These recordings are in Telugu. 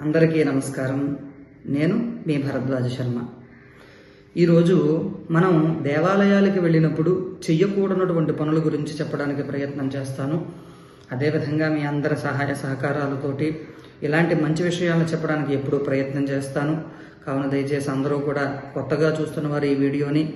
అందరికీ నమస్కారం. నేను మీ భరద్వాజ శర్మ. ఈరోజు మనం దేవాలయాలకి వెళ్ళినప్పుడు చెయ్యకూడనటువంటి పనుల గురించి చెప్పడానికి ప్రయత్నం చేస్తాను. అదేవిధంగా మీ అందరి సహాయ సహకారాలతోటి ఇలాంటి మంచి విషయాలను చెప్పడానికి ఎప్పుడూ ప్రయత్నం చేస్తాను. కావున దయచేసి అందరూ కూడా కొత్తగా చూస్తున్న వారు ఈ వీడియోని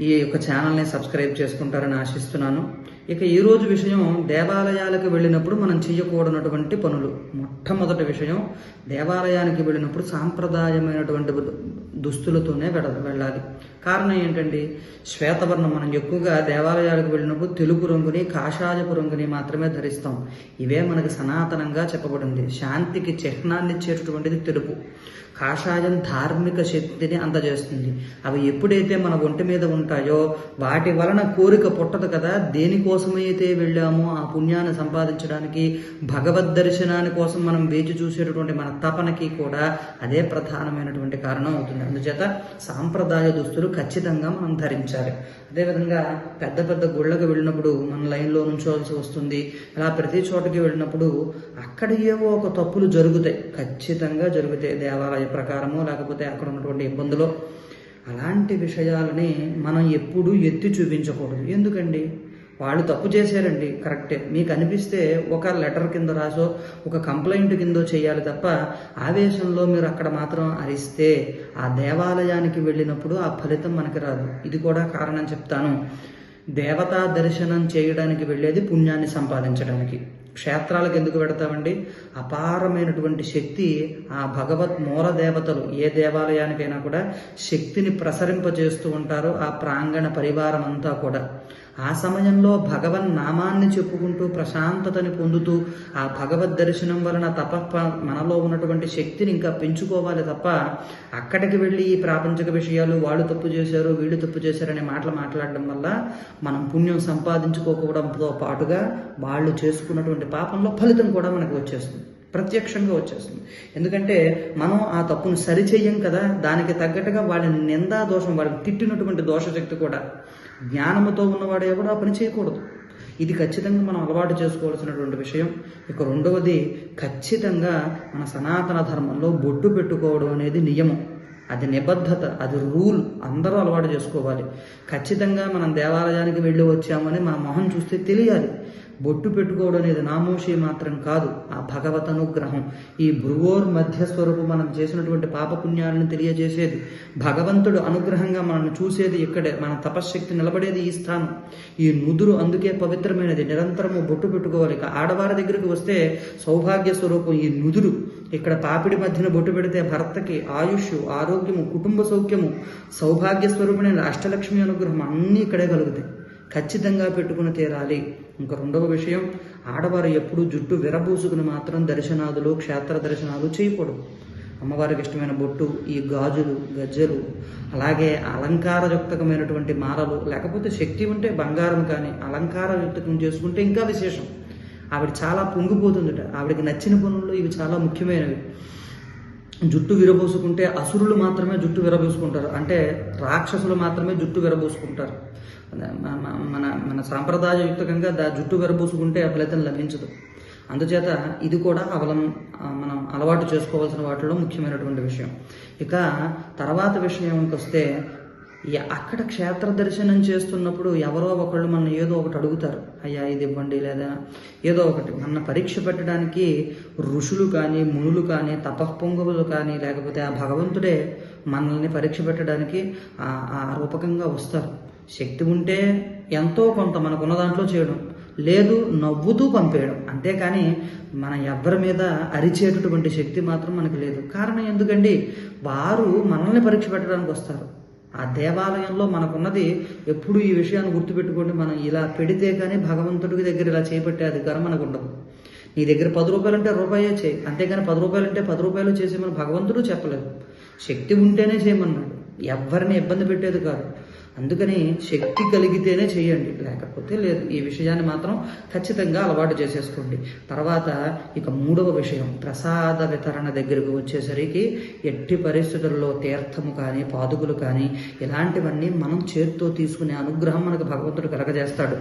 ఈ యొక్క ఛానల్ని సబ్స్క్రైబ్ చేసుకుంటారని ఆశిస్తున్నాను. ఇక ఈరోజు విషయం దేవాలయాలకు వెళ్ళినప్పుడు మనం చేయకూడనటువంటి పనులు. మొట్టమొదటి విషయం దేవాలయానికి వెళ్ళినప్పుడు సాంప్రదాయమైనటువంటి దు- దుస్తులతోనే వెళ్ళాలి. కారణం ఏంటండి? శ్వేతవర్ణం మనం ఎక్కువగా దేవాలయాలకు వెళ్ళినప్పుడు తెలుపు రంగుని కాషాయపు రంగుని మాత్రమే ధరిస్తాం. ఇవే మనకు సనాతనంగా చెప్పబడింది. శాంతికి చిహ్నాన్ని ఇచ్చేటటువంటిది తెలుపు. కాషాయం ధార్మిక శక్తిని అందజేస్తుంది. అవి ఎప్పుడైతే మన ఒంటి మీద ఉంటాయో వాటి వలన కోరిక పుట్టదు కదా దేనికో కోసమైతే వెళ్ళామో ఆ పుణ్యాన్ని సంపాదించడానికి భగవద్ దర్శనాన్ని కోసం మనం వేచి చూసేటటువంటి మన తపనకి కూడా అదే ప్రధానమైనటువంటి కారణం అవుతుంది. అందుచేత సాంప్రదాయ దుస్తులు ఖచ్చితంగా మనం ధరించాలి. అదేవిధంగా పెద్ద పెద్ద గుళ్ళకు వెళ్ళినప్పుడు మన లైన్లో నుంచోవాల్సి వస్తుంది. ఇలా ప్రతి చోటకి వెళ్ళినప్పుడు అక్కడ ఏవో ఒక తప్పులు జరుగుతాయి. ఖచ్చితంగా జరుగుతాయి దేవాలయ ప్రకారము లేకపోతే అక్కడ ఉన్నటువంటి ఇబ్బందులు. అలాంటి విషయాలని మనం ఎప్పుడూ ఎత్తి చూపించకూడదు. ఎందుకండి? వాళ్ళు తప్పు చేశారండి కరెక్టే. మీకు అనిపిస్తే ఒక లెటర్ కింద రాసో ఒక కంప్లైంట్ కిందో చేయాలి తప్ప ఆవేశంలో మీరు అక్కడ మాత్రం అరిస్తే ఆ దేవాలయానికి వెళ్ళినప్పుడు ఆ ఫలితం మనకి రాదు. ఇది కూడా కారణం చెప్తాను. దేవతా దర్శనం చేయడానికి వెళ్ళేది పుణ్యాన్ని సంపాదించడానికి. క్షేత్రాలకు ఎందుకు పెడతామండి అపారమైనటువంటి శక్తి ఆ భగవత్ మూల దేవతలు ఏ దేవాలయానికైనా కూడా శక్తిని ప్రసరింపజేస్తూ ఉంటారు ఆ ప్రాంగణ పరివారం అంతా కూడా. ఆ సమయంలో భగవన్ నామాన్ని చెప్పుకుంటూ ప్రశాంతతని పొందుతూ ఆ భగవద్ దర్శనం వలన తప మనలో ఉన్నటువంటి శక్తిని ఇంకా పెంచుకోవాలి తప్ప అక్కడికి వెళ్ళి ఈ ప్రాపంచిక విషయాలు వాళ్ళు తప్పు చేశారు వీళ్ళు తప్పు చేశారనే మాటలు మాట్లాడడం వల్ల మనం పుణ్యం సంపాదించుకోకపోవడంతో పాటుగా వాళ్ళు చేసుకున్నటువంటి పాపంలో ఫలితం కూడా మనకు వచ్చేస్తుంది. ప్రత్యక్షంగా వచ్చేస్తుంది. ఎందుకంటే మనం ఆ తప్పును సరిచేయం కదా. దానికి తగ్గట్టుగా వాళ్ళని నిందా దోషం వాళ్ళని తిట్టినటువంటి దోషశక్తి కూడా జ్ఞానముతో ఉన్నవాడు ఎవడు ఆ పని చేయకూడదు. ఇది ఖచ్చితంగా మనం అలవాటు చేసుకోవాల్సినటువంటి విషయం. ఇక రెండవది ఖచ్చితంగా మన సనాతన ధర్మంలో బొట్టు పెట్టుకోవడం అనేది నియమం. అది నిబద్ధత అది రూల్. అందరూ అలవాటు చేసుకోవాలి. ఖచ్చితంగా మనం దేవాలయానికి వెళ్ళి వచ్చామని మన మొహం చూస్తే తెలియాలి. బొట్టు పెట్టుకోవడం అనేది నామోషి మాత్రం కాదు ఆ భగవత్ అనుగ్రహం. ఈ భృవోర్ మధ్య స్వరూపు మనం చేసినటువంటి పాపపుణ్యాలను తెలియజేసేది భగవంతుడు అనుగ్రహంగా మనల్ని చూసేది ఇక్కడే మన తపశ్శక్తి నిలబడేది ఈ స్థానం. ఈ నుదురు అందుకే పవిత్రమైనది నిరంతరము బొట్టు పెట్టుకోవాలి. ఇక ఆడవారి దగ్గరికి వస్తే సౌభాగ్య స్వరూపం ఈ నుదురు. ఇక్కడ పాపిడి మధ్యన బొట్టు పెడితే భర్తకి ఆయుష్ ఆరోగ్యము కుటుంబ సౌఖ్యము సౌభాగ్య స్వరూపమైన అష్టలక్ష్మి అనుగ్రహం అన్నీ ఇక్కడే కలుగుతాయి. ఖచ్చితంగా పెట్టుకుని తీరాలి. ఇంకా రెండవ విషయం ఆడవారు ఎప్పుడూ జుట్టు విరబూసుకుని మాత్రం దర్శనాదులు క్షేత్ర దర్శనాలు చేయకూడదు. అమ్మవారికి ఇష్టమైన బొట్టు ఈ గాజులు గజ్జలు అలాగే అలంకారయుక్తకమైనటువంటి మాలలు లేకపోతే శక్తి ఉంటే బంగారం కానీ అలంకారయుక్తకం చేసుకుంటే ఇంకా విశేషం. ఆవిడ చాలా పొంగిపోతుందట. ఆవిడకి నచ్చిన పనుల్లో ఇవి చాలా ముఖ్యమైనవి. జుట్టు విరబోసుకుంటే అసురులు మాత్రమే జుట్టు విరబోసుకుంటారు. అంటే రాక్షసులు మాత్రమే జుట్టు విరబోసుకుంటారు. మన మన సాంప్రదాయయుక్తంగా దా జుట్టు విరబోసుకుంటే ఫలితం లభించదు. అందుచేత ఇది కూడా అవలం మనం అలవాటు చేసుకోవాల్సిన వాటిలో ముఖ్యమైనటువంటి విషయం. ఇక తర్వాత విషయం వస్తే అక్కడ క్షేత్ర దర్శనం చేస్తున్నప్పుడు ఎవరో ఒకళ్ళు మన ఏదో ఒకటి అడుగుతారు. అయ్యా ఇది ఇవ్వండి లేదా? ఏదో ఒకటి. మన పరీక్ష పెట్టడానికి ఋషులు కానీ మునులు కానీ తపఃపొంగవులు కానీ లేకపోతే ఆ భగవంతుడే మనల్ని పరీక్ష పెట్టడానికి ఆ రూపకంగా వస్తారు. శక్తి ఉంటే ఎంతో కొంత మనకున్న దాంట్లో చేయడం. లేదు నవ్వుతూ పంపేయడం. అంతేకాని మన ఎవ్వరి మీద అరిచేటటువంటి శక్తి మాత్రం మనకి లేదు. కారణం ఎందుకండి? వారు మనల్ని పరీక్ష పెట్టడానికి వస్తారు. ఆ దేవాలయంలో మనకున్నది ఎప్పుడు ఈ విషయాన్ని గుర్తుపెట్టుకోండి. మనం ఇలా పెడితే కానీ భగవంతుడికి దగ్గర ఇలా చేపట్టే అధికారం మనకు ఉండదు నీ దగ్గర పది రూపాయలు అంటే రూపాయే చేయి. అంతేగాని పది రూపాయలు అంటే పది రూపాయలు చేసేమని భగవంతుడు చెప్పలేదు. శక్తి ఉంటేనే చేయమన్నాడు. ఎవరిని ఇబ్బంది పెట్టేది కాదు. అందుకని శక్తి కలిగితేనే చేయండి. లేకపోతే లేదు. ఈ విషయాన్ని మాత్రం ఖచ్చితంగా అలవాటు చేసేసుకోండి. తర్వాత ఇక మూడవ విషయం ప్రసాద వితరణ దగ్గరకు వచ్చేసరికి ఎట్టి పరిస్థితుల్లో తీర్థము కానీ పాదుకులు కానీ ఇలాంటివన్నీ మనం చేత్తో తీసుకునే అనుగ్రహం మనకు భగవంతుడు కలగజేస్తాడు.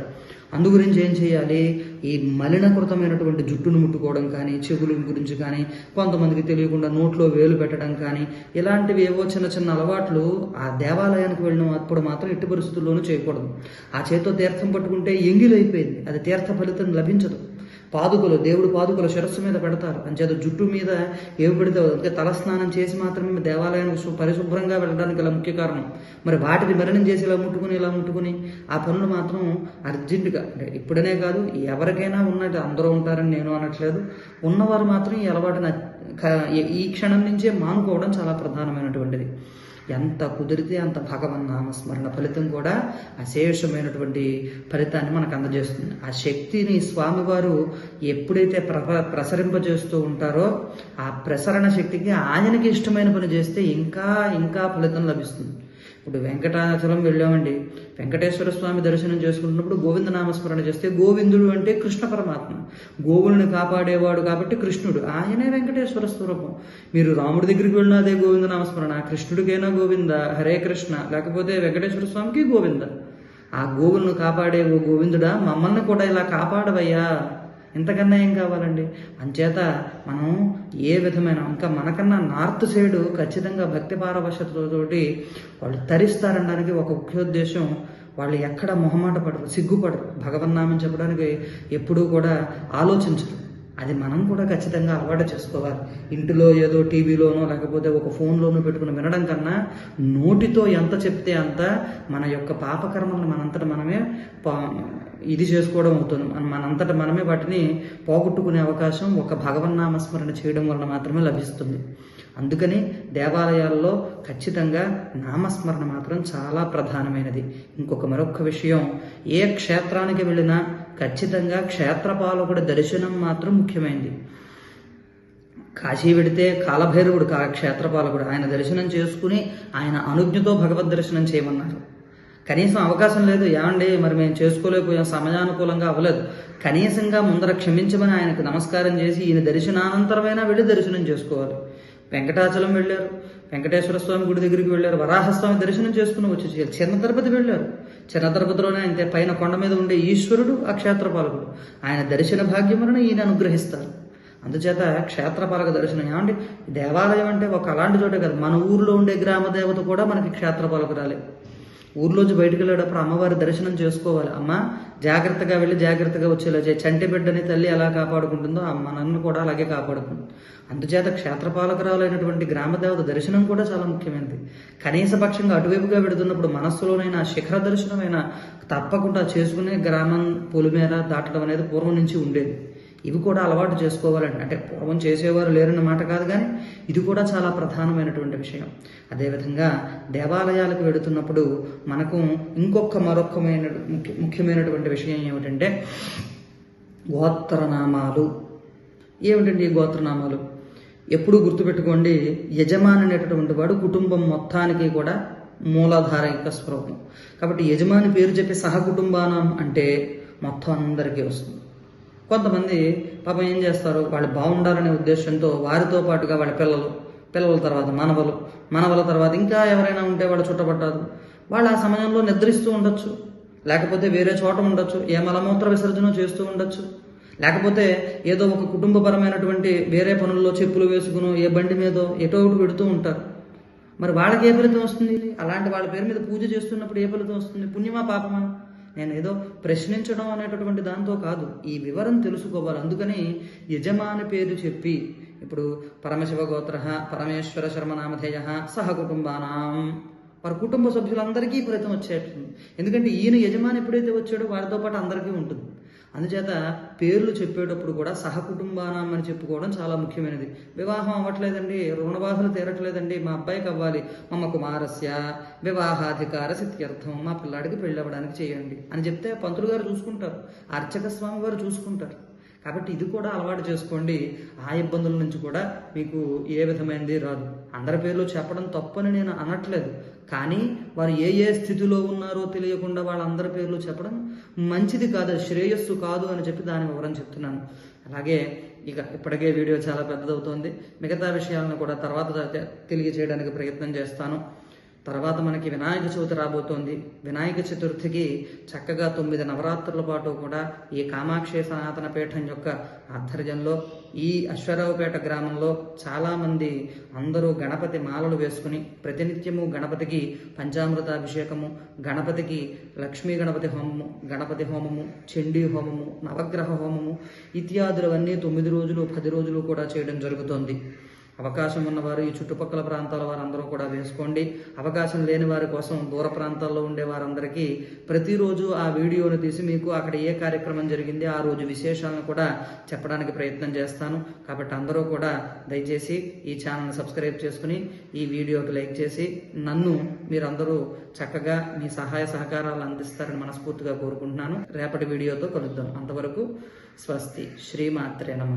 అందు గురించి ఏం చేయాలి? ఈ మలినకృతమైనటువంటి జుట్టును ముట్టుకోవడం కానీ చెవుల గురించి కానీ కొంతమందికి తెలియకుండా నోట్లో వేలు పెట్టడం కానీ ఇలాంటివి ఏవో చిన్న చిన్న అలవాట్లు ఆ దేవాలయానికి వెళ్ళినప్పుడు మాత్రం ఎట్టి పరిస్థితుల్లోనూ చేయకూడదు. ఆ చేతితో తీర్థం పట్టుకుంటే ఎంగిలైపోయింది. అది తీర్థ ఫలితం లభించదు. పాదుకలు దేవుడు పాదుకలు శిరస్సు మీద పెడతారు. అంచేత జుట్టు మీద ఏవి పెడితే అందుకే తలస్నానం చేసి మాత్రమే దేవాలయానికి పరిశుభ్రంగా వెళ్ళడానికి గల ముఖ్య కారణం. మరి వాటిని మరణం చేసి ఇలా ముట్టుకుని ఇలా ముట్టుకుని ఆ పనులు మాత్రం అర్జెంటుగా అంటే ఇప్పుడనే కాదు ఎవరికైనా ఉన్నట్టు అందరూ ఉంటారని నేను అనట్లేదు. ఉన్నవారు మాత్రం ఈ అలవాటుని ఈ క్షణం నుంచే మానుకోవడం చాలా ప్రధానమైనటువంటిది. ఎంత కుదిరితే అంత భగవన్ నామస్మరణ ఫలితం కూడా అశేషమైనటువంటి ఫలితాన్ని మనకు అందజేస్తుంది. ఆ శక్తిని స్వామివారు ఎప్పుడైతే ప్ర ప్రసరింపజేస్తూ ఉంటారో ఆ ప్రసరణ శక్తికి ఆయనకి ఇష్టమైన పని చేస్తే ఇంకా ఇంకా ఫలితం లభిస్తుంది. ఇప్పుడు వెంకటాచలం వెళ్ళామండి. వెంకటేశ్వర స్వామి దర్శనం చేసుకుంటున్నప్పుడు గోవింద నామస్మరణ చేస్తే గోవిందుడు అంటే కృష్ణ పరమాత్మ. గోవులను కాపాడేవాడు కాబట్టి కృష్ణుడు. ఆయనే వెంకటేశ్వర స్వరూపం. మీరు రాముడి దగ్గరికి వెళ్ళినా అదే గోవింద నామస్మరణ కృష్ణుడికైనా గోవింద హరే కృష్ణ. లేకపోతే వెంకటేశ్వర స్వామికి గోవింద. ఆ గోవులను కాపాడే ఓ గోవిందుడా? మమ్మల్ని కూడా ఇలా కాపాడవయ్యా. ఇంతకన్నా ఏం కావాలండి? అంచేత మనం ఏ విధమైన ఇంకా మనకన్నా నార్త్ సైడ్ ఖచ్చితంగా భక్తి పారవశతతోటి వాళ్ళు తరిస్తారనడానికి ఒక ముఖ్యోద్దేశం వాళ్ళు ఎక్కడ మొహమాట పడరు సిగ్గుపడరు. భగవన్నామని చెప్పడానికి ఎప్పుడూ కూడా ఆలోచించరు. అది మనం కూడా ఖచ్చితంగా అలవాటు చేసుకోవాలి. ఇంటిలో ఏదో టీవీలోనో లేకపోతే ఒక ఫోన్లోనో పెట్టుకుని వినడం కన్నా నోటితో ఎంత చెప్తే అంత మన యొక్క పాపకర్మలను మనంతట మనమే పా- ఇది చేసుకోవడం అవుతుంది. మన- మనంతట మనమే వాటిని పోగొట్టుకునే అవకాశం ఒక భగవన్నామస్మరణ చేయడం వలన మాత్రమే లభిస్తుంది. అందుకని దేవాలయాల్లో ఖచ్చితంగా నామస్మరణ మాత్రం చాలా ప్రధానమైనది. ఇంకొక మరొక విషయం ఏ క్షేత్రానికి వెళ్ళినా ఖచ్చితంగా క్షేత్రపాలకుడి దర్శనం మాత్రం ముఖ్యమైనది కాశీ వెడితే కాలభైరవుడు కా క్షేత్రపాలకుడు. ఆయన దర్శనం చేసుకుని ఆయన అనుజ్ఞతో భగవద్ దర్శనం చేయమన్నారు. కనీసం అవకాశం లేదు. ఏమండి మరి మేము చేసుకోలేకపోయాం. సమయానుకూలంగా అవ్వలేదు. కనీసంగా ముందర క్షమించమని ఆయనకు నమస్కారం చేసి ఈయన దర్శనానంతరమైనా వెళ్ళి దర్శనం చేసుకోవాలి. వెంకటాచలం వెళ్ళారు. వెంకటేశ్వర స్వామి గుడి దగ్గరికి వెళ్ళారు. వరాహస్వామి దర్శనం చేసుకుని వచ్చి చిన్న తిరుపతి వెళ్ళారు. చిన్న అంతే పైన కొండ మీద ఉండే ఈశ్వరుడు ఆ క్షేత్రపాలకుడు. ఆయన దర్శన భాగ్యములను ఈయన అనుగ్రహిస్తారు. అందుచేత క్షేత్రపాలక దర్శనం ఏమండి? దేవాలయం అంటే ఒక అలాంటి చోటే కాదు. మన ఊర్లో ఉండే గ్రామ దేవత కూడా మనకి క్షేత్రపాలకురాలే. ఊర్లోంచి బయటకు వెళ్ళేటప్పుడు అమ్మవారి దర్శనం చేసుకోవాలి. అమ్మ జాగ్రత్తగా వెళ్ళి జాగ్రత్తగా వచ్చేలా చేయి. చంటి బిడ్డని తల్లి ఎలా కాపాడుకుంటుందో అమ్మ నన్ను కూడా అలాగే కాపాడుకుంది అందుచేత క్షేత్రపాలకురాలైనటువంటి గ్రామదేవత దర్శనం కూడా చాలా ముఖ్యమైనది. కనీస పక్షంగా అటువైపుగా పెడుతున్నప్పుడు మనస్సులోనైనా శిఖర దర్శనమైనా తప్పకుండా చేసుకునే గ్రామం పొలిమేర దాటడం అనేది పూర్వం నుంచి ఉండేది. ఇవి కూడా అలవాటు చేసుకోవాలండి. అంటే పూర్వం చేసేవారు లేరన్నమాట కాదు కానీ ఇది కూడా చాలా ప్రధానమైనటువంటి విషయం. అదేవిధంగా దేవాలయాలకు వెడుతున్నప్పుడు మనకు ఇంకొక మరొకమైన ముఖ్యమైనటువంటి విషయం ఏమిటంటే గోత్రనామాలు. ఏమిటండి ఈ గోత్రనామాలు? ఎప్పుడూ గుర్తుపెట్టుకోండి యజమాని అనేటటువంటి వాడు కుటుంబం మొత్తానికి కూడా మూలాధార యొక్క స్వరూపం. కాబట్టి యజమాని పేరు చెప్పి సహకుటుంబానం అంటే మొత్తం అందరికీ వస్తుంది. కొంతమంది పాపం ఏం చేస్తారు? వాళ్ళు బాగుండాలనే ఉద్దేశంతో వారితో పాటుగా వాళ్ళ పిల్లలు పిల్లల తర్వాత మనవలు మనవల తర్వాత ఇంకా ఎవరైనా ఉంటే వాళ్ళు చుట్టపడ్డారు వాళ్ళు ఆ సమయంలో నిద్రిస్తూ ఉండొచ్చు. లేకపోతే వేరే చోట ఉండొచ్చు. ఏ మలమూత్ర విసర్జన చేస్తూ ఉండొచ్చు. లేకపోతే ఏదో ఒక కుటుంబపరమైనటువంటి వేరే పనుల్లో చెప్పులు వేసుకునో ఏ బండి మీదో ఎటో ఒకటి పెడుతూ ఉంటారు. మరి వాళ్ళకి ఏ ఫలితం వస్తుంది? అలాంటి వాళ్ళ పేరు మీద పూజ చేస్తున్నప్పుడు ఏ ఫలితం వస్తుంది? పుణ్యమా పాపమా? నేను ఏదో ప్రశ్నించడం అనేటటువంటి దాంతో కాదు. ఈ వివరం తెలుసుకోవాలి. అందుకని యజమాని పేరు చెప్పి ఇప్పుడు పరమశివ గోత్ర పరమేశ్వర శర్మ నామధేయ సహ కుటుంబానాం. వారి కుటుంబ సభ్యులందరికీ ఫలితం వచ్చేస్తుంది. ఎందుకంటే ఈయన యజమాని ఎప్పుడైతే వచ్చాడో వారితో పాటు అందరికీ ఉంటుంది. అందుచేత పేర్లు చెప్పేటప్పుడు కూడా సహకుటుంబానం అని చెప్పుకోవడం చాలా ముఖ్యమైనది. వివాహం అవ్వట్లేదండి రుణబాధలు తీరట్లేదండి మా అబ్బాయికి అవ్వాలి మమ్మ కుమారస్య వివాహాధికార సిత్యర్థం మా పిల్లాడికి పెళ్ళి అవ్వడానికి చేయండి అని చెప్తే పంతులు గారు చూసుకుంటారు అర్చక స్వామి వారు చూసుకుంటారు. కాబట్టి ఇది కూడా అలవాటు చేసుకోండి. ఆ ఇబ్బందుల నుంచి కూడా మీకు ఏ విధమైనది రాదు. అందరి పేర్లు చెప్పడం తప్పని నేను అనట్లేదు. కానీ వారు ఏ ఏ స్థితిలో ఉన్నారో తెలియకుండా వాళ్ళందరి పేర్లు చెప్పడం మంచిది కాదు శ్రేయస్సు కాదు అని చెప్పి దాని వివరం చెప్తున్నాను. అలాగే ఇక ఇప్పటికే వీడియో చాలా పెద్దదవుతోంది. మిగతా విషయాలను కూడా తర్వాత తెలియజేయడానికి ప్రయత్నం చేస్తాను. తర్వాత మనకి వినాయక చవితి రాబోతోంది. వినాయక చతుర్థికి చక్కగా తొమ్మిది నవరాత్రుల పాటు కూడా ఈ కామాక్షి సనాతన పీఠం యొక్క ఆధ్వర్యంలో ఈ అశ్వరావుపేట గ్రామంలో చాలామంది అందరూ గణపతి మాలలు వేసుకుని ప్రతినిత్యము గణపతికి పంచామృతాభిషేకము గణపతికి లక్ష్మీ గణపతి హోమము గణపతి హోమము చండీ హోమము నవగ్రహ హోమము ఇత్యాదులవన్నీ తొమ్మిది రోజులు పది రోజులు కూడా చేయడం జరుగుతోంది. అవకాశం ఉన్నవారు ఈ చుట్టుపక్కల ప్రాంతాల వారందరూ కూడా వేసుకోండి. అవకాశం లేని వారి కోసం దూర ప్రాంతాల్లో ఉండే వారందరికీ ప్రతిరోజు ఆ వీడియోను తీసి మీకు అక్కడ ఏ కార్యక్రమం జరిగింది ఆ రోజు విశేషాలను కూడా చెప్పడానికి ప్రయత్నం చేస్తాను. కాబట్టి అందరూ కూడా దయచేసి ఈ ఛానల్ని సబ్స్క్రైబ్ చేసుకుని ఈ వీడియోకి లైక్ చేసి నన్ను మీరందరూ చక్కగా మీ సహాయ సహకారాలు అందిస్తారని మనస్ఫూర్తిగా కోరుకుంటున్నాను. రేపటి వీడియోతో కలుద్దాం. అంతవరకు స్వస్తి. శ్రీమాత్రే నమ.